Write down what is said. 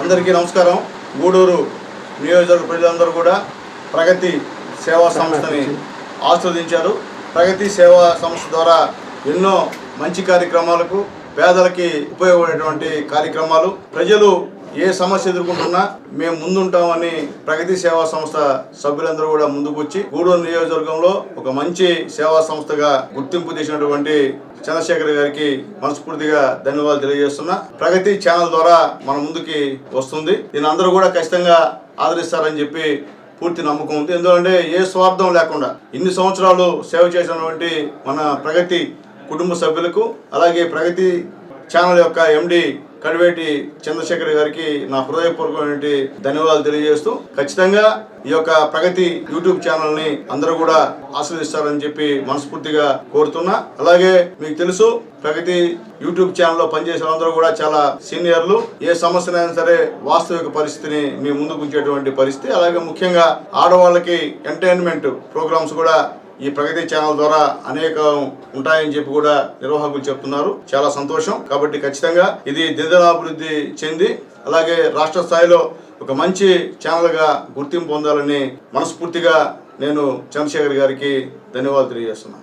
అందరికీ నమస్కారం. గూడూరు నియోజకవర్గ ప్రజలందరూ కూడా ప్రగతి సేవా సంస్థని ఆస్వాదించారు. ప్రగతి సేవా సంస్థ ద్వారా ఎన్నో మంచి కార్యక్రమాలకు పేదలకి ఉపయోగపడేటువంటి కార్యక్రమాలు ప్రజలు ఏ సమస్య ఎదుర్కొంటున్నా మేము ముందుంటామని ప్రగతి సేవా సంస్థ సభ్యులందరూ కూడా ముందుకొచ్చి గూడూరు నియోజకవర్గంలో ఒక మంచి సేవా సంస్థగా గుర్తింపు తీసినటువంటి చంద్రశేఖర్ గారికి మనస్ఫూర్తిగా ధన్యవాదాలు తెలియజేస్తున్నా. ప్రగతి ఛానల్ ద్వారా మన ముందుకి వస్తుంది. దీని అందరూ కూడా ఖచ్చితంగా ఆదరిస్తారని చెప్పి పూర్తి నమ్మకం ఉంది. ఎందుకంటే ఏ స్వార్థం లేకుండా ఇన్ని సంవత్సరాలు సేవ చేసినటువంటి మన ప్రగతి కుటుంబ సభ్యులకు అలాగే ప్రగతి ఛానల్ యొక్క ఎండి కడివేటి చంద్రశేఖర్ గారికి నా హృదయపూర్వకమైన ధన్యవాదాలు తెలియజేస్తూ ఖచ్చితంగా ఈ యొక్క ప్రగతి యూట్యూబ్ ఛానల్ని అందరూ కూడా ఆస్వాదిస్తారని చెప్పి మనస్ఫూర్తిగా కోరుతున్నా. అలాగే మీకు తెలుసు ప్రగతి యూట్యూబ్ ఛానల్లో పనిచేసే వాళ్ళందరూ కూడా చాలా సీనియర్లు. ఏ సమస్యనైనా సరే వాస్తవిక పరిస్థితిని మీ ముందుకు ఉంచేటువంటి పరిస్థితి. అలాగే ముఖ్యంగా ఆడవాళ్ళకి ఎంటర్టైన్మెంట్ ప్రోగ్రామ్స్ కూడా ఈ ప్రగతి ఛానల్ ద్వారా అనేక ఉంటాయని చెప్పి కూడా నిర్వాహకులు చెప్తున్నారు. చాలా సంతోషం. కాబట్టి ఖచ్చితంగా ఇది దినదినాభివృద్ధి చెంది అలాగే రాష్ట్ర స్థాయిలో ఒక మంచి ఛానల్గా గుర్తింపు పొందాలని మనస్ఫూర్తిగా నేను చంద్రశేఖర్ గారికి ధన్యవాదాలు తెలియజేస్తున్నాను.